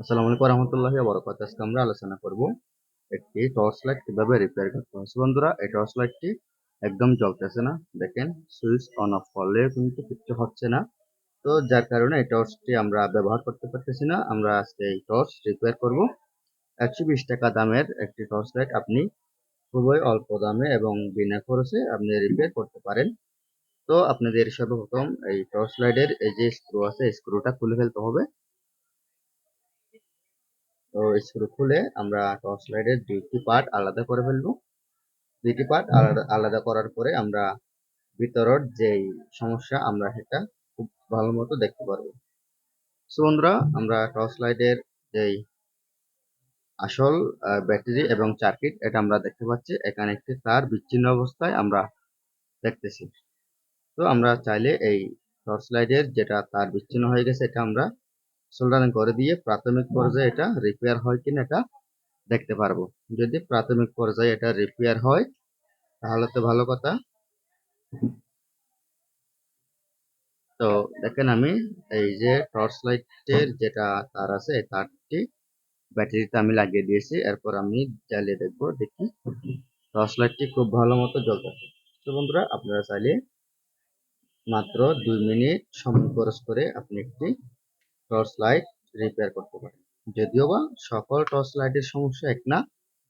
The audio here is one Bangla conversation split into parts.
আসসালামু আলাইকুম রহমতুল্লাহি বরকাত আজকে আমরা আলোচনা করব একটি টর্চ লাইট কীভাবে রিপেয়ার করতে হয়। বন্ধুরা, এই টর্চ লাইটটি একদম জ্বলতেছে না। দেখেন সুইচ অন অফ করলে কিন্তু কিছু হচ্ছে না। তো যার কারণে এই টর্চটি আমরা ব্যবহার করতে পারতেছি না। আমরা আজকে এই টর্চ রিপেয়ার করব। একশো বিশ টাকা দামের একটি টর্চ লাইট আপনি খুবই অল্প দামে এবং বিনা খরচে আপনি রিপেয়ার করতে পারেন। তো আপনাদের সর্বপ্রথম এই টর্চ লাইটের এই যে স্ক্রু আছে স্ক্রুটা খুলে ফেলতে হবে। তো স্ক্রু খুলে আমরা টর্চ লাইটের দুইটি পার্ট আলাদা করে ফেলব। দুইটি পার্ট আলাদা আলাদা করার পরে আমরা ভিতরের যেই সমস্যা আমরা সেটা খুব ভালো মতো দেখতে পারব। সো বন্ধুরা আমরা টর্চ লাইটের যেই আসল ব্যাটারি এবং সার্কিট এটা আমরা দেখতে পাচ্ছি। এখানে একটি তার বিচ্ছিন্ন অবস্থায় আমরা দেখতেছি। তো আমরা চাইলে এই টর্চ লাইটের যেটা তার বিচ্ছিন্ন হয়ে গেছে এটা আমরা সোল্ডারিং করে দিয়ে প্রাথমিক পর্যায়ে এটা রিপেয়ার হয় কিনা এটা দেখতে পারব। যদি প্রাথমিক পর্যায়ে এটা রিপেয়ার হয়, তাহলে তো ভালো কথা। তো দেখেন আমি এই যে টর্চ লাইটের যেটা তার আছে, এই তারটি ব্যাটারিতে আমি লাগিয়ে দিয়েছি। এরপর আমি জ্বালিয়ে দেখব, দেখি টর্চ লাইটটি খুব ভালো মতো জ্বলতেছে। তো বন্ধুরা, আপনারা চাইলে মাত্র দুই মিনিট সময় খরচ করে আপনি একটি টর্চ লাইট রিপেয়ার করতে পারেন। যদিও বা সকল টর্চ লাইটের সমস্যা এক না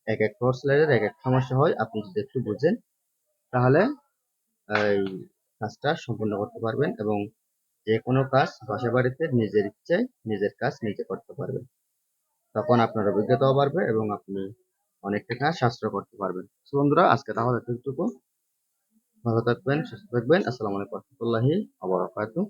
এক এক টর্চ লাইটের এক এক সমস্যা হয়, আপনি যদি একটু বুঝেন, তাহলে এই কাজটা সম্পূর্ণ করতে পারবেন এবং যে কোনো কাজ বাসা বাড়িতে নিজের ইচ্ছায় নিজের কাজ নিজে করতে পারবেন। তখন আপনার অভিজ্ঞতাও বাড়বে এবং আপনি অনেক টাকা সাশ্রয় করতে পারবেন। বন্ধুরা, আজকে তাহলে এতটুকু। ভালো থাকবেন, সুস্থ থাকবেন। আসসালামু আলাইকুম রহমতুল্লাহি আবরাকাতুহ